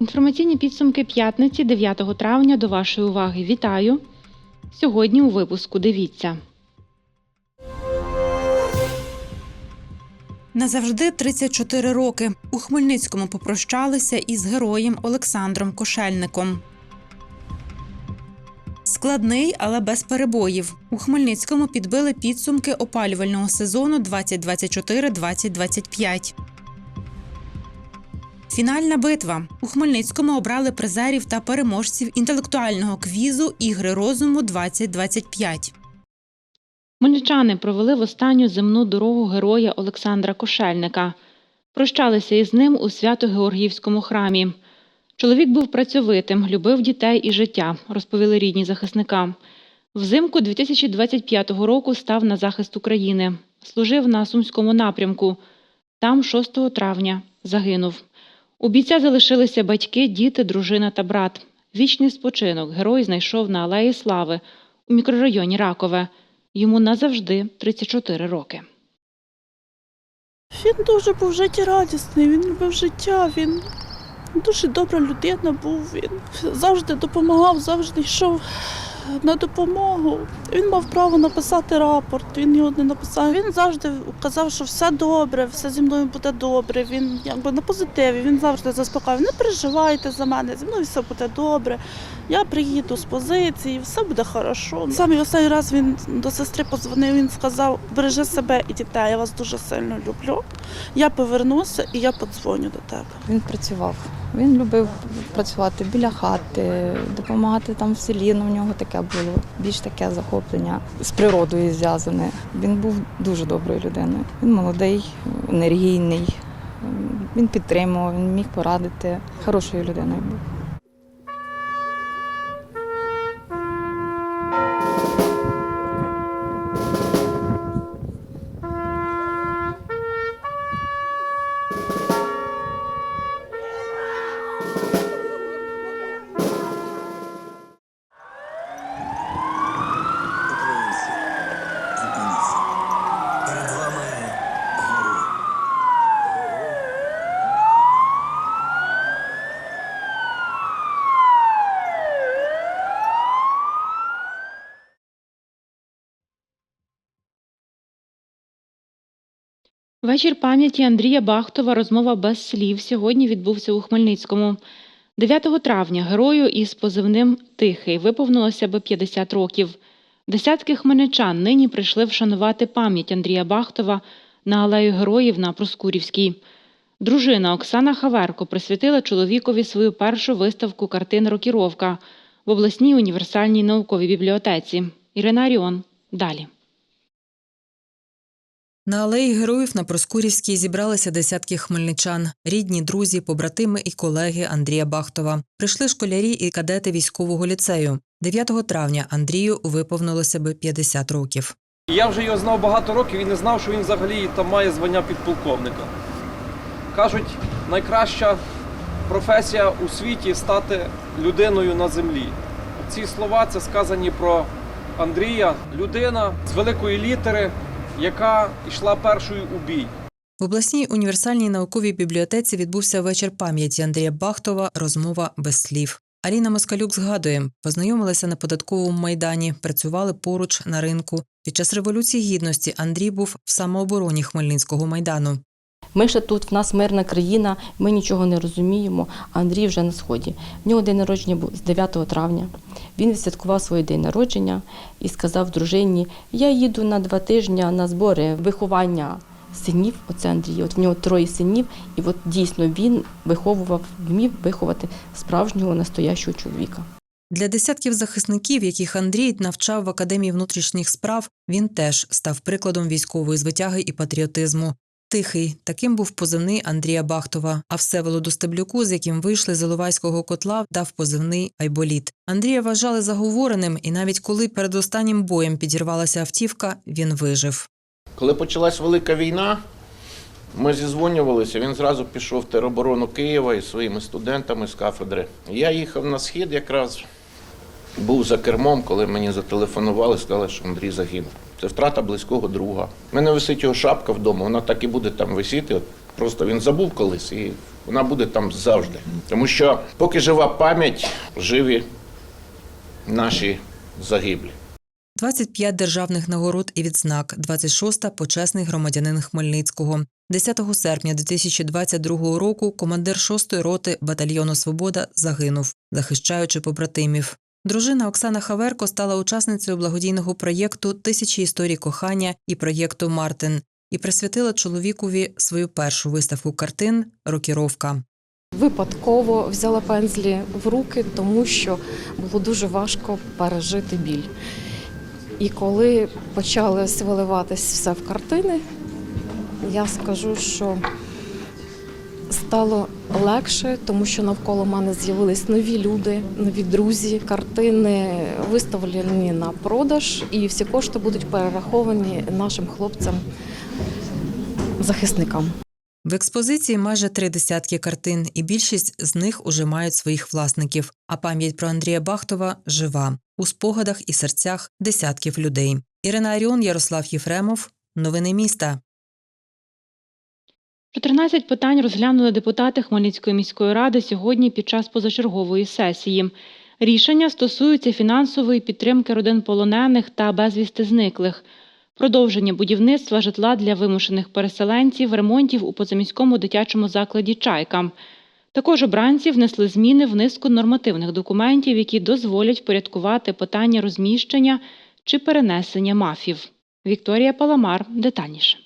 Інформаційні підсумки п'ятниці 9 травня до вашої уваги. Вітаю! Сьогодні у випуску дивіться. Назавжди 34 роки. У Хмельницькому попрощалися із героєм Олександром Кошельником. Складний, але без перебоїв. У Хмельницькому підбили підсумки опалювального сезону 2024-2025. Фінальна битва у Хмельницькому обрали призерів та переможців інтелектуального квізу Ігри розуму 2025. Хмельничани провели в останню земну дорогу героя Олександра Кошельника. Прощалися із ним у Свято-Георгіївському храмі. Чоловік був працьовитим, любив дітей і життя, розповіли рідні захисника. Взимку 2025 року став на захист України. Служив на Сумському напрямку. Там 6 травня загинув. У бійця залишилися батьки, діти, дружина та брат. Вічний спочинок герой знайшов на Алеї Слави у мікрорайоні Ракове. Йому назавжди 34 роки. Він дуже був життєрадісний, він любив життя, він дуже добра людина був. Він завжди допомагав, завжди йшов на допомогу. Він мав право написати рапорт, він його не написав. Він завжди казав, що все добре, все зі мною буде добре. Він якби на позитиві, він завжди заспокоював. Не переживайте за мене, зі мною все буде добре. Я приїду з позиції, все буде хорошо. Саме останній раз він до сестри подзвонив, він сказав, бережи себе і дітей, я вас дуже сильно люблю. Я повернуся і я подзвоню до тебе. Він працював. Він любив працювати біля хати, допомагати там в селі. Ну, в нього таке було більш таке захоплення з природою зв'язане. Він був дуже доброю людиною. Він молодий, енергійний. Він підтримував, він міг порадити. Хорошою людиною був. Вечір пам'яті Андрія Бахтова розмова без слів сьогодні відбувся у Хмельницькому. 9 травня герою із позивним Тихий виповнилося би 50 років. Десятки хмельничан нині прийшли вшанувати пам'ять Андрія Бахтова на алею героїв на Проскурівській. Дружина Оксана Хаверко присвятила чоловікові свою першу виставку картин Рокіровка в обласній універсальній науковій бібліотеці. Ірина Аріон. Далі. На алеї героїв на Проскурівській зібралися десятки хмельничан, рідні, друзі, побратими і колеги Андрія Бахтова. Прийшли школярі і кадети військового ліцею. 9 травня Андрію виповнилося би 50 років. Я вже його знав багато років і не знав, що він взагалі там має звання підполковника. Кажуть, найкраща професія у світі стати людиною на землі. Ці слова це сказані про Андрія, людина з великої літери, яка йшла першою у бій. В обласній універсальній науковій бібліотеці відбувся вечір пам'яті Андрія Бахтова. Розмова без слів. Аліна Москалюк згадує, познайомилися на податковому майдані, працювали поруч на ринку. Під час революції гідності Андрій був в самообороні Хмельницького майдану. Ми ще тут, в нас мирна країна, ми нічого не розуміємо. а Андрій вже на сході. В нього день народження був з 9 травня. Він відсвяткував свій день народження і сказав дружині: Я їду на два тижні на збори виховання синів. Оце Андрій. От в нього троє синів, і от дійсно він виховував, вмів виховати справжнього настоящого чоловіка. Для десятків захисників, яких Андрій навчав в академії внутрішніх справ, він теж став прикладом військової звитяги і патріотизму. Тихий таким був позивний Андрія Бахтова. А Всеволоду Стеблюку, з яким вийшли з Іловайського котла, дав позивний Айболіт. Андрія вважали заговореним, і навіть коли перед останнім боєм підірвалася автівка, він вижив. Коли почалась велика війна, Ми зізвонювалися, він зразу пішов в тероборону Києва із своїми студентами з кафедри. Я їхав на схід якраз, був за кермом, коли мені зателефонували, сказали, що Андрій загинув. Це втрата близького друга. У мене висить його шапка вдома, вона так і буде там висіти. От Просто він забув колись, і вона буде там завжди. Тому що поки жива пам'ять, живі наші загиблі. 25 державних нагород і відзнак, 26-та – почесний громадянин Хмельницького. 10 серпня 2022 року командир 6-ї роти батальйону Свобода загинув, захищаючи побратимів. Дружина Оксана Хаверко стала учасницею благодійного проєкту Тисячі історій кохання і проєкту Мартин і присвятила чоловікові свою першу виставку картин Рокіровка. Випадково взяла пензлі в руки, тому що було дуже важко пережити біль. І коли почалось виливатись все в картини, я скажу, що стало легше, тому що навколо мене з'явились нові люди, нові друзі, картини виставлені на продаж, і всі кошти будуть перераховані нашим хлопцям-захисникам. В експозиції майже три десятки картин, і більшість з них уже мають своїх власників. А пам'ять про Андрія Бахтова жива у спогадах і серцях десятків людей. Ірина Аріон, Ярослав Єфремов. Новини міста. 14 питань розглянули депутати Хмельницької міської ради сьогодні під час позачергової сесії. Рішення стосуються фінансової підтримки родин полонених та безвісти зниклих, продовження будівництва житла для вимушених переселенців, ремонтів у позаміському дитячому закладі Чайка. Також обранці внесли зміни в низку нормативних документів, які дозволять впорядкувати питання розміщення чи перенесення мафів. Вікторія Паламар детальніше.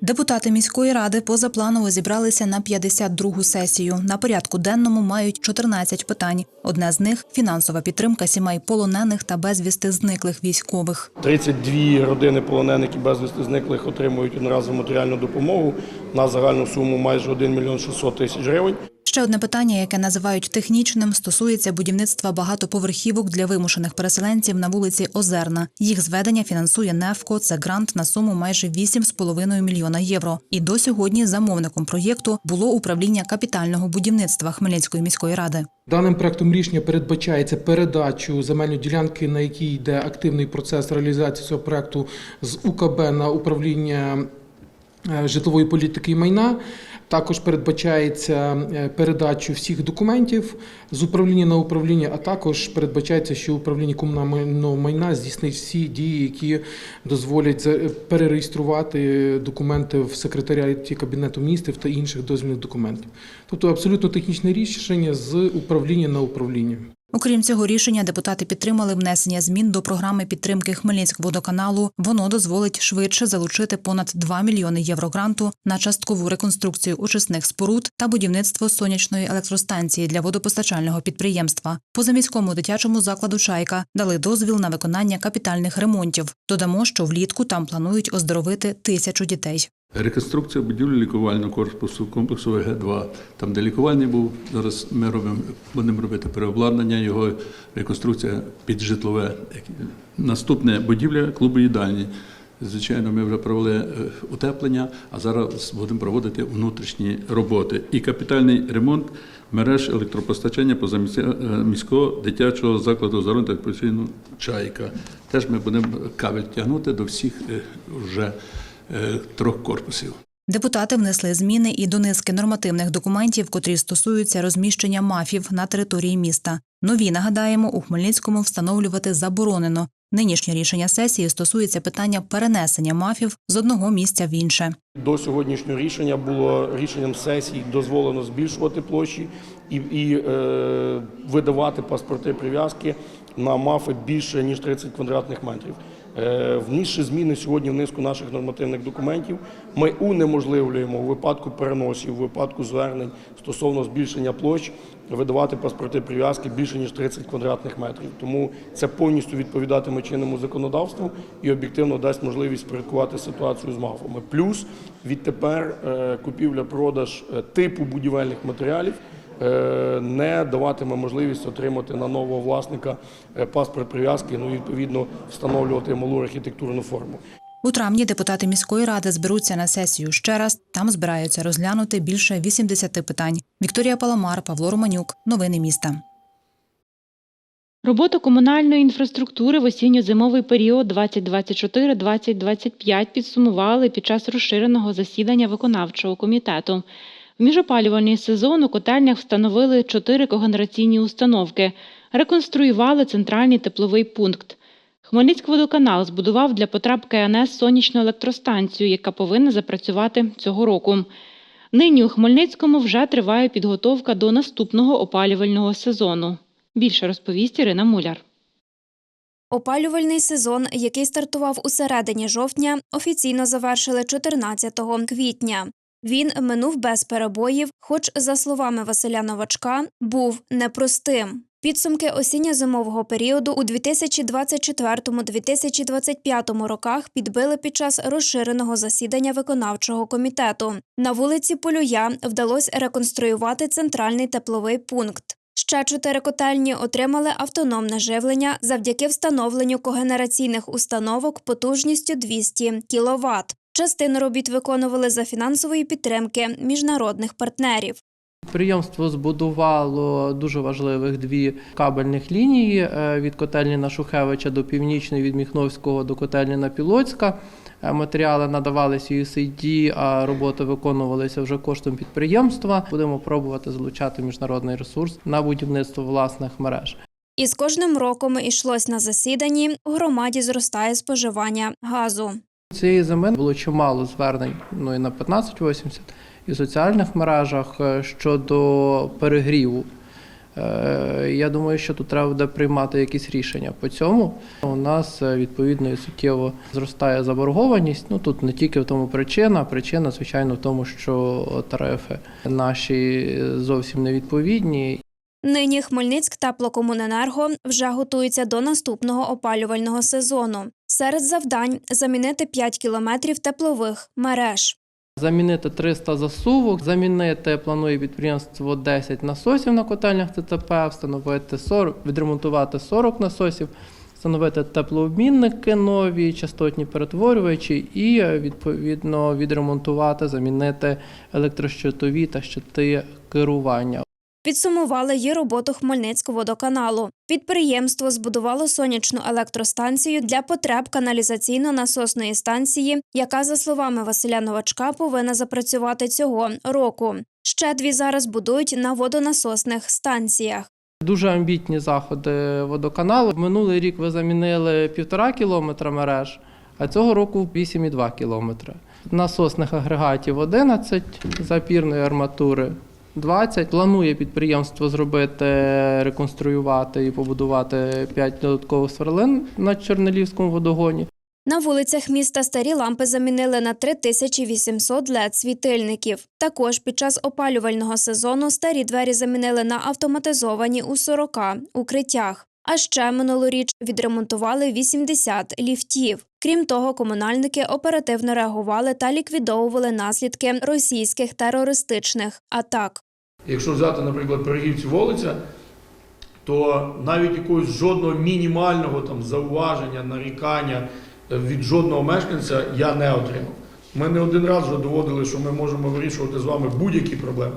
Депутати міської ради позапланово зібралися на 52-гу сесію. На порядку денному мають 14 питань. Одне з них фінансова підтримка сімей полонених та безвісти зниклих військових. 32 родини полонених і безвісти зниклих отримують одноразову матеріальну допомогу на загальну суму майже 1 мільйон 600 тисяч гривень. Ще одне питання, яке називають технічним, стосується будівництва багатоповерхівок для вимушених переселенців на вулиці Озерна. Їх зведення фінансує НЕФКО. Це грант на суму майже 8,5 мільйона євро. І до сьогодні замовником проєкту було управління капітального будівництва Хмельницької міської ради. Даним проектом рішення передбачається передачу земельної ділянки, на якій йде активний процес реалізації цього проекту з УКБ на управління е, житлової політики і майна. Також передбачається е, передачу всіх документів з управління на управління, а також передбачається, що управління комунального майна здійснить всі дії, які дозволять перереєструвати документи в секретаріаті Кабінету міністрів та інших дозвільних документів. Тобто абсолютно технічне рішення з управління на управління. Окрім цього рішення, депутати підтримали внесення змін до програми підтримки Хмельницькводоканалу. Воно дозволить швидше залучити понад 2 мільйони євро гранту на часткову реконструкцію очисних споруд та будівництво сонячної електростанції для водопостачального підприємства. Позаміському дитячому закладу Чайка дали дозвіл на виконання капітальних ремонтів. Додамо, що влітку там планують оздоровити тисячу дітей. Реконструкція будівлі лікувального корпусу комплексу ВГ-2, там, де лікувальний був, зараз ми робимо, будемо робити переобладнання, його реконструкція під житлове. Наступне будівля клубу їдальні. Звичайно, ми вже провели е, утеплення, а зараз будемо проводити внутрішні роботи. І капітальний ремонт мереж електропостачання позаміського дитячого закладу здоров'я та «Чайка». Теж ми будемо кабель тягнути до всіх е, вже е, трьох корпусів. Депутати внесли зміни і до низки нормативних документів, котрі стосуються розміщення мафів на території міста. Нові нагадаємо, у Хмельницькому встановлювати заборонено. Нинішнє рішення сесії стосується питання перенесення мафів з одного місця в інше. До сьогоднішнього рішення було рішенням сесії дозволено збільшувати площі і, і е, видавати паспорти прив'язки на мафи більше ніж 30 квадратних метрів. Е, внісши зміни сьогодні в низку наших нормативних документів, ми унеможливлюємо у випадку переносів, у випадку звернень стосовно збільшення площ видавати паспорти прив'язки більше ніж 30 квадратних метрів. Тому це повністю відповідатиме чинному законодавству і об'єктивно дасть можливість порядкувати ситуацію з мафами. Плюс відтепер е, купівля-продаж е, типу будівельних матеріалів не даватиме можливість отримати на нового власника е, паспорт прив'язки, ну і відповідно встановлювати малу архітектурну форму. У травні депутати міської ради зберуться на сесію ще раз. Там збираються розглянути більше 80 питань. Вікторія Паламар, Павло Романюк. Новини міста. Роботу комунальної інфраструктури в осінньо-зимовий період 2024-2025 підсумували під час розширеного засідання виконавчого комітету. В міжопалювальний сезон у котельнях встановили чотири когенераційні установки, реконструювали центральний тепловий пункт. Хмельницькводоканал збудував для потреб КНС сонячну електростанцію, яка повинна запрацювати цього року. Нині у Хмельницькому вже триває підготовка до наступного опалювального сезону. Більше розповість Ірина Муляр. Опалювальний сезон, який стартував у середині жовтня, офіційно завершили 14 квітня. Він минув без перебоїв, хоч, за словами Василя Новачка, був непростим. Підсумки осінньо-зимового періоду у 2024-2025 роках підбили під час розширеного засідання виконавчого комітету. На вулиці Полюя вдалося реконструювати центральний тепловий пункт. Ще чотири котельні отримали автономне живлення завдяки встановленню когенераційних установок потужністю 200 кВт. Частину робіт виконували за фінансової підтримки міжнародних партнерів. Підприємство збудувало дуже важливих дві кабельних лінії е, від котельні на Шухевича до Північної, від Міхновського до котельні на Пілоцька. Е, Матеріали надавалися USAID, а роботи виконувалися вже коштом підприємства. Будемо пробувати залучати міжнародний ресурс на будівництво власних мереж. І з кожним роком йшлось на засіданні, у громаді зростає споживання газу. Цієї зими було чимало звернень ну і на 1580 і в соціальних мережах е, щодо перегріву. Е, Я думаю, що тут треба буде приймати якісь рішення по цьому. У нас е, відповідно і суттєво зростає заборгованість. Ну тут не тільки в тому причина, причина, звичайно, в тому, що тарифи наші зовсім невідповідні. Нині Хмельницьк теплокомуненерго вже готується до наступного опалювального сезону. Серед завдань замінити 5 кілометрів теплових мереж. Замінити 300 засувок, замінити планує підприємство 10 насосів на котельнях ТТП, встановити 40, відремонтувати 40 насосів, встановити теплообмінники нові, частотні перетворювачі і відповідно відремонтувати, замінити електрощитові та щити керування. Підсумували її роботу Хмельницького водоканалу. Підприємство збудувало сонячну електростанцію для потреб каналізаційно-насосної станції, яка, за словами Василя Новачка, повинна запрацювати цього року. Ще дві зараз будують на водонасосних станціях. Дуже амбітні заходи водоканалу. Минулий рік ви замінили півтора кілометра мереж, а цього року 8,2 кілометри. Насосних агрегатів 11 запірної арматури. 20. Планує підприємство зробити, реконструювати і побудувати 5 додаткових сверлин на Чорнолівському водогоні. На вулицях міста старі лампи замінили на 3800 led світильників. Також під час опалювального сезону старі двері замінили на автоматизовані у 40 укриттях. А ще минулоріч відремонтували 80 ліфтів. Крім того, комунальники оперативно реагували та ліквідовували наслідки російських терористичних атак. Якщо взяти, наприклад, Пирогівці вулиця, то навіть якогось жодного мінімального там зауваження, нарікання е, від жодного мешканця я не отримав. Ми не один раз вже доводили, що ми можемо вирішувати з вами будь-які проблеми.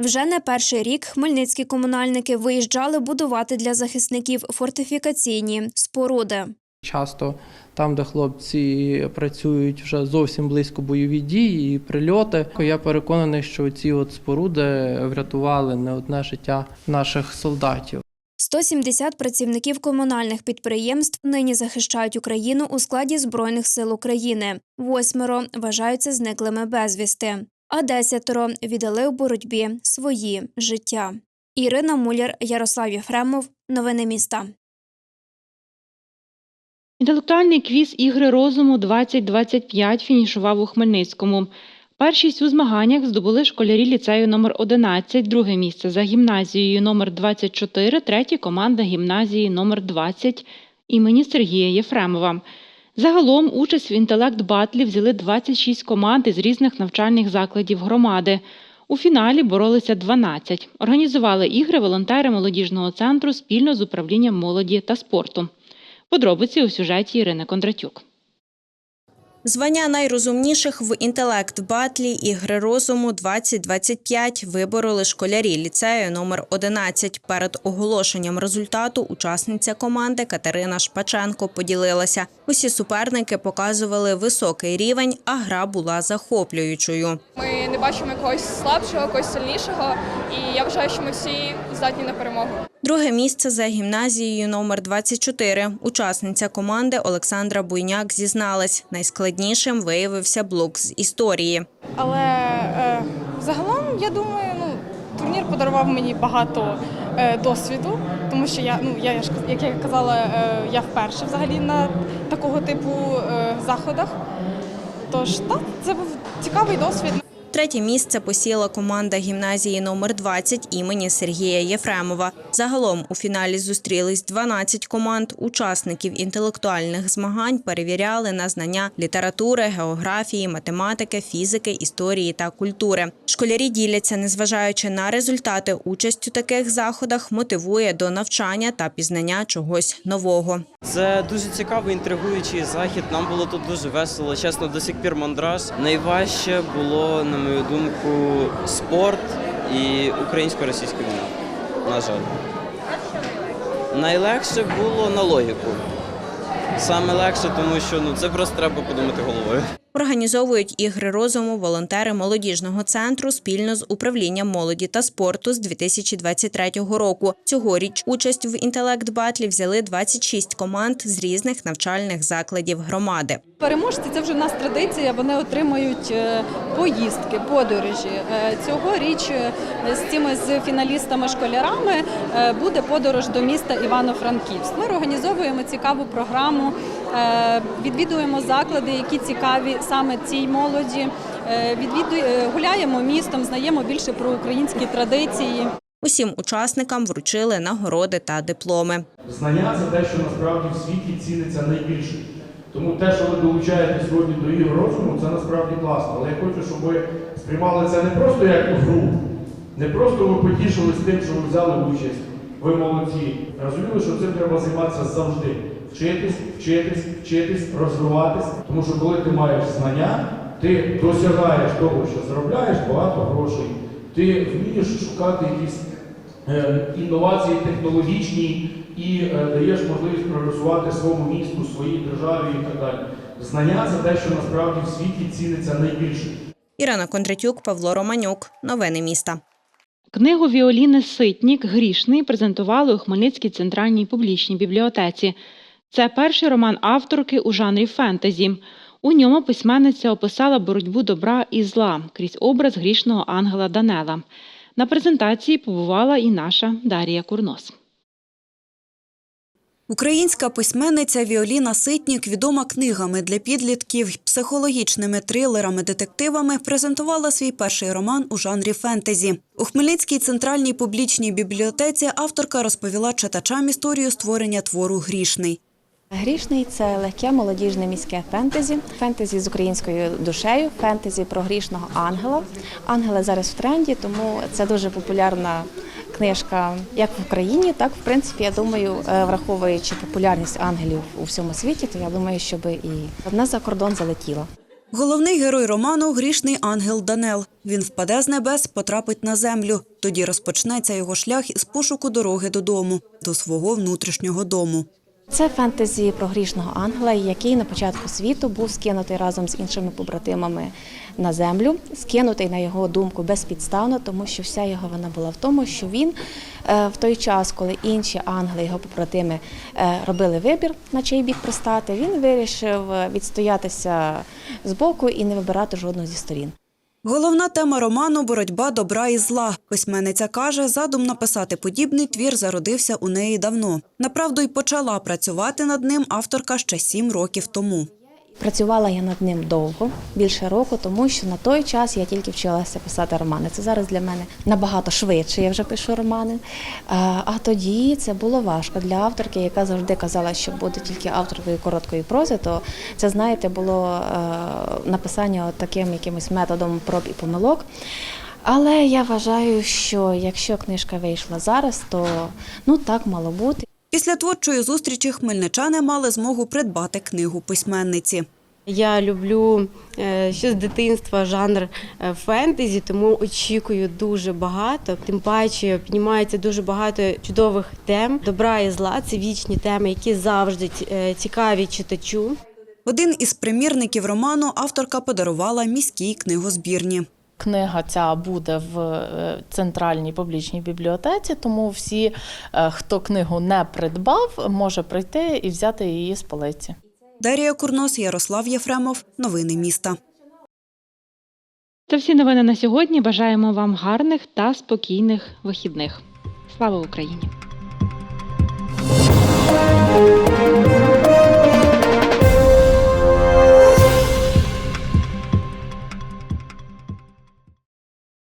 Вже не перший рік хмельницькі комунальники виїжджали будувати для захисників фортифікаційні споруди. Часто там, де хлопці працюють вже зовсім близько бойові дії і прильоти. Я переконаний, що ці от споруди врятували не одне життя наших солдатів. 170 працівників комунальних підприємств нині захищають Україну у складі Збройних сил України. Восьмеро вважаються зниклими безвісти, а десятеро віддали у боротьбі свої життя. Ірина Муляр, Ярослав Єфремов. Новини міста. Інтелектуальний квіз Ігри розуму 2025 фінішував у Хмельницькому. Першість у змаганнях здобули школярі ліцею номер 11 друге місце за гімназією номер 24 третє команда гімназії номер 20 імені Сергія Єфремова. Загалом участь в інтелект батлі взяли 26 команд із різних навчальних закладів громади. У фіналі боролися 12. Організували ігри волонтери молодіжного центру спільно з управлінням молоді та спорту. Подробиці у сюжеті Ірини Кондратюк. Звання найрозумніших в інтелект батлі ігри розуму 2025 вибороли школярі ліцею номер 11. Перед оголошенням результату учасниця команди Катерина Шпаченко поділилася. Усі суперники показували високий рівень, а гра була захоплюючою. Ми не бачимо якогось слабшого, якогось сильнішого, і я вважаю, що ми всі здатні на перемогу. Друге місце за гімназією номер 24. Учасниця команди Олександра Буйняк зізналась, найскладнішим виявився блок з історії. Але е, загалом я думаю, ну турнір подарував мені багато е, досвіду, тому що я ну я як я казала, е, я вперше взагалі на такого типу е, заходах. Тож так, це був цікавий досвід. Третє місце посіла команда гімназії номер 20 імені Сергія Єфремова. Загалом у фіналі зустрілись 12 команд. Учасників інтелектуальних змагань перевіряли на знання літератури, географії, математики, фізики, історії та культури. Школярі діляться, незважаючи на результати, участь у таких заходах мотивує до навчання та пізнання чогось нового. Це дуже цікавий, інтригуючий захід. Нам було тут дуже весело. Чесно, до сих пір мандраж. Найважче було, на мою думку, спорт і українсько-російська війна. На жаль. Найлегше було на логіку. Саме легше, тому що ну це просто треба подумати головою. Організовують ігри розуму волонтери молодіжного центру спільно з управлінням молоді та спорту з 2023 року. Цьогоріч участь в інтелект батлі взяли 26 команд з різних навчальних закладів громади. Переможці це вже в нас традиція. Вони отримають е, поїздки, подорожі. Е, Цьогоріч е, з цими з фіналістами-школярами буде подорож до міста Івано-Франківськ. Ми організовуємо цікаву програму, відвідуємо заклади, які цікаві саме цій молоді. Е, е, гуляємо містом, знаємо більше про українські традиції. Усім учасникам вручили нагороди та дипломи. Знання це те, що насправді в світі ціниться найбільше. Тому те, що ви долучаєте сьогодні до ігор розуму, це насправді класно. Але я хочу, щоб ви сприймали це не просто як гру, не просто ви потішились тим, що ви взяли участь. Ви молодці. Розуміли, що цим треба займатися завжди. Вчитись, вчитись, вчитись, розвиватись. Тому що коли ти маєш знання, ти досягаєш того, що заробляєш багато грошей. Ти вмієш шукати якісь е, інновації технологічні і е, даєш можливість прогресувати своєму місту, своїй державі і так далі. Знання це те, що насправді в світі ціниться найбільше. Ірина Кондратюк, Павло Романюк. Новини міста. Книгу Віоліни Ситнік Грішний презентували у Хмельницькій центральній публічній бібліотеці. Це перший роман авторки у жанрі фентезі. У ньому письменниця описала боротьбу добра і зла крізь образ грішного ангела Данела. На презентації побувала і наша Дарія Курнос. Українська письменниця Віоліна Ситнік, відома книгами для підлітків, психологічними трилерами, детективами, презентувала свій перший роман у жанрі фентезі. У Хмельницькій центральній публічній бібліотеці авторка розповіла читачам історію створення твору Грішний. Грішний це легке молодіжне міське фентезі, фентезі з українською душею, фентезі про грішного ангела. Ангели зараз в тренді, тому це дуже популярна книжка як в Україні, так в принципі. Я думаю, е, враховуючи популярність ангелів у всьому світі, то я думаю, щоб і одна за кордон залетіла. Головний герой роману грішний ангел Данел. Він впаде з небес, потрапить на землю. Тоді розпочнеться його шлях із пошуку дороги додому, до свого внутрішнього дому. Це фентезі про грішного ангела, який на початку світу був скинутий разом з іншими побратимами на землю, скинутий на його думку безпідставно, тому що вся його вина була в тому, що він е, в той час, коли інші ангели, його побратими, е, робили вибір, на чий бік пристати, він вирішив відстоятися з боку і не вибирати жодну зі сторін. Головна тема роману боротьба добра і зла. Письменниця каже, задум написати подібний твір зародився у неї давно. Направду й почала працювати над ним авторка ще сім років тому. Працювала я над ним довго, більше року, тому що на той час я тільки вчилася писати романи. Це зараз для мене набагато швидше. Я вже пишу романи. А, тоді це було важко для авторки, яка завжди казала, що буде тільки авторкою короткої прози. То це, знаєте, було е, написання таким якимось методом проб і помилок. Але я вважаю, що якщо книжка вийшла зараз, то ну так мало бути. Після творчої зустрічі хмельничани мали змогу придбати книгу письменниці. Я люблю е, ще з дитинства жанр е, фентезі, тому очікую дуже багато. Тим паче піднімається дуже багато чудових тем. Добра і зла це вічні теми, які завжди е, цікаві читачу. Один із примірників роману авторка подарувала міській книгозбірні. Книга ця буде в е, центральній публічній бібліотеці, тому всі, е, хто книгу не придбав, може прийти і взяти її з полиці. Дарія Курнос, Ярослав Єфремов, новини міста. Це всі новини на сьогодні. Бажаємо вам гарних та спокійних вихідних. Слава Україні!